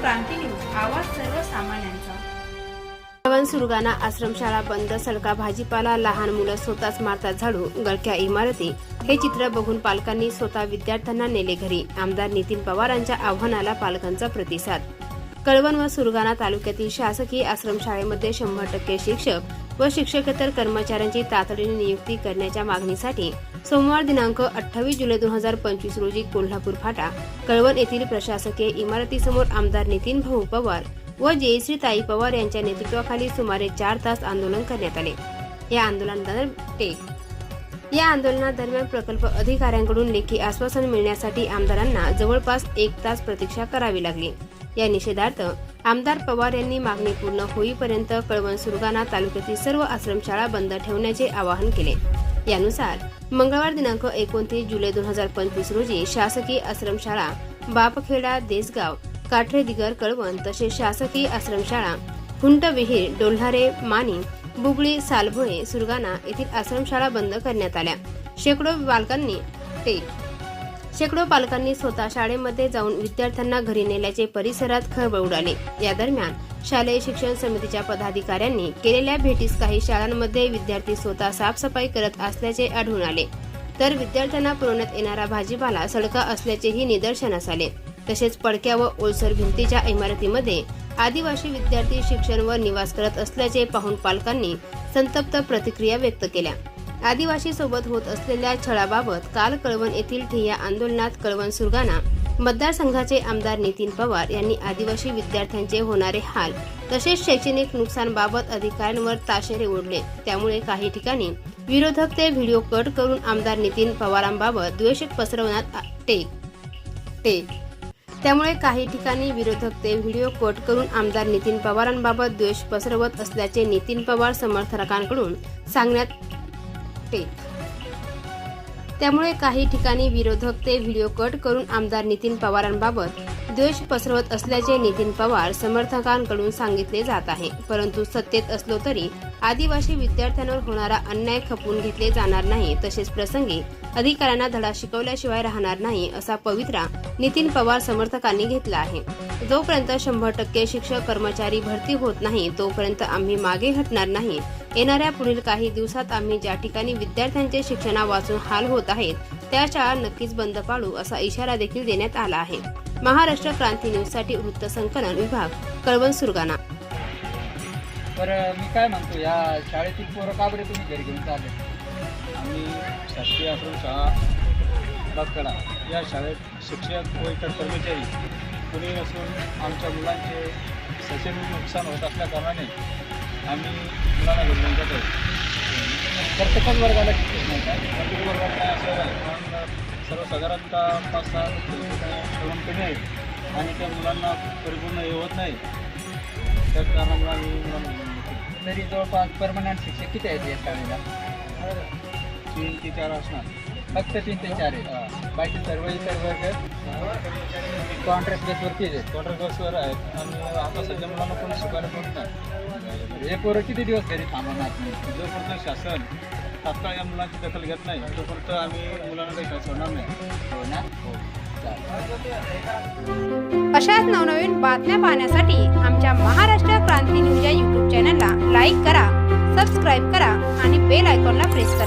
क्रांती news आवाज सर्वसामान्यांचा. सुरगाणा आश्रमशाळा बंद सडका भाजीपाला लहान मुलं स्वतःच मारतात झाडू गळक्या इमारती. हे चित्र बघून पालकांनी स्वतः विद्यार्थ्यांना नेले घरी. आमदार नितीन पवारांच्या आव्हानाला पालकांचा प्रतिसाद. कळवण व सुरगाणा तालुक्यातील शासकीय आश्रमशाळेमध्ये शंभर टक्के शिक्षक व शिक्षकेतर कर्मचाऱ्यांची तातडीने नियुक्ती करण्याच्या मागणीसाठी सोमवार दिनांक अठ्ठावीस जुलै दोन हजार पंचवीस रोजी कोल्हापूर फाटा कळवण येथील प्रशासकीय इमारतीसमोर आमदार नितीन भाऊ पवार व जयश्री ताई पवार यांच्या नेतृत्वाखाली सुमारे चार तास आंदोलन करण्यात आले. या आंदोलनादरम्यान या आंदोलनादरम्यान प्रकल्प अधिकाऱ्यांकडून लेखी आश्वासन मिळण्यासाठी आमदारांना जवळपास एक तास प्रतीक्षा करावी लागली. या निषेधार्थ आमदार पवार यांनी मागणी पूर्ण होईपर्यंत कळवण सुरगाणा तालुक्यातील सर्व आश्रमशाळा बंद ठेवण्याचे आवाहन केले. यानुसार मंगळवार दिनांक एकोणतीस जुलै दोन हजार पंचवीस रोजी शासकीय आश्रमशाळा बापखेडा देसगाव काठरे दिगर कळवण तसेच शासकीय आश्रमशाळा हुंट विहीर डोल्हारे मानी बुगळी सालभोळे सुरगाणा येथील आश्रमशाळा बंद करण्यात आल्या. शेकडो पालकांनी ते शेकडो पालकांनी स्वतः शाळेमध्ये जाऊन विद्यार्थ्यांना घरी नेल्याचे परिसरात खळबळ उडाले. या दरम्यान शालेय शिक्षण समितीच्या पदाधिकाऱ्यांनी केलेल्या भेटीस काही शाळांमध्ये विद्यार्थी स्वतः साफसफाई करत असल्याचे आढळून आले. तर विद्यार्थ्यांना पुरवण्यात येणारा भाजीपाला सडका असल्याचेही निदर्शनास आले. तसेच पडक्या व ओलसर भिंतीच्या इमारतीमध्ये आदिवासी विद्यार्थी शिक्षण व निवास करत असल्याचे पाहून पालकांनी संतप्त प्रतिक्रिया व्यक्त केल्या. आदिवासी सोबत होत असलेल्या छळाबाबत काल कळवण येथील ठिय्या आंदोलनात कळवण सुरगाणा मतदारसंघाचे आमदार नितीन पवार यांनी आदिवासी विद्यार्थ्यांचे होणारे हाल तसेच शैक्षणिक नुकसानबाबत अधिकाऱ्यांवर ताशेरे ओढले. त्यामुळे काही ठिकाणी विरोधक ते व्हिडिओ कट करून आमदार नितीन पवारांबाबत द्वेष पसरवण्यात टेक टेक त्यामुळे काही ठिकाणी विरोधक ते व्हिडिओ कट करून आमदार नितीन पवारांबाबत द्वेष पसरवत असल्याचे नितीन पवार समर्थकांकडून सांगण्यात टेक त्यामुळे काही ठिकाणी विरोधक ते व्हिडिओ कट करून आमदार नितीन पवारांबाबत द्वेष पसरवत असल्याचे नितीन पवार समर्थकांकडून सांगितले जात आहे. परंतु सत्तेत असलो तरी आदिवासी विद्यार्थ्यांवर होणारा अन्याय खपवून घेतले जाणार नाही तसेच प्रसंगी अधिकाऱ्यांना धडा शिकवल्याशिवाय राहणार नाही असा पवित्रा नितीन पवार समर्थकांनी घेतला आहे. जोपर्यंत शंभर टक्के शिक्षक कर्मचारी भरती होत नाही तोपर्यंत आम्ही मागे हटणार नाही. येणाऱ्या पुढील काही दिवसात आम्ही ज्या ठिकाणी विद्यार्थ्यांचे शिक्षणा वाचून हाल होत आहेत त्या शाळा नक्कीच बंद पाडू असा इशारा देखील देण्यात आला आहे. महाराष्ट्र क्रांती न्यूजसाठी वृत्त संकलन विभाग कळवण सुरगाणा तर मी काय म्हणतो या शाळेतील पोरं का बरे तुम्ही घरी घेऊन चालले? आम्ही शासकीय असून शाळा या शाळेत शिक्षक व इतर कर्मचारी कुणी नसून आमच्या मुलांचे सचिन नुकसान होत असल्या कारणाने आम्ही मुलांना घेऊन जातो प्रत्येकच वर्गाला शिक्षक नाही काय प्रत्येक वर्ग सर्वसाधारणतः पाच सहा तरुण कमी आहेत आणि त्या मुलांना परिपूर्ण हे होत नाही. त्या कारणामुळे आम्ही मुलांना तरी जवळपास परमनंट शिक्षक किती आहेत या शाळेला? तीन ते चार असणार. फक्त तीन ते चार आहेत. बाकी सर्व इतर वर्ग कॉन्ट्रॅक्ट बेसवरती आहेत. कॉन्ट्रॅक्ट बसवर आहेत. आणि आता सध्या मुलांना कोणी शिकायला होत नाही. हे पोरं किती दिवस घरी थांबवणार? जोपर्यंत शासन. तात्काळ या मुलांची दखल घेत नाही. तोपर्यंत आम्ही मुलांना काही काय सोडणार नाही. हो हो. अशाच नवनवीन बातम्या पाहण्यासाठी आमच्या महाराष्ट्र क्रांती न्यूज या युट्यूब चॅनलला लाईक करा सबस्क्राईब करा आणि बेल आयकॉनला प्रेस करा.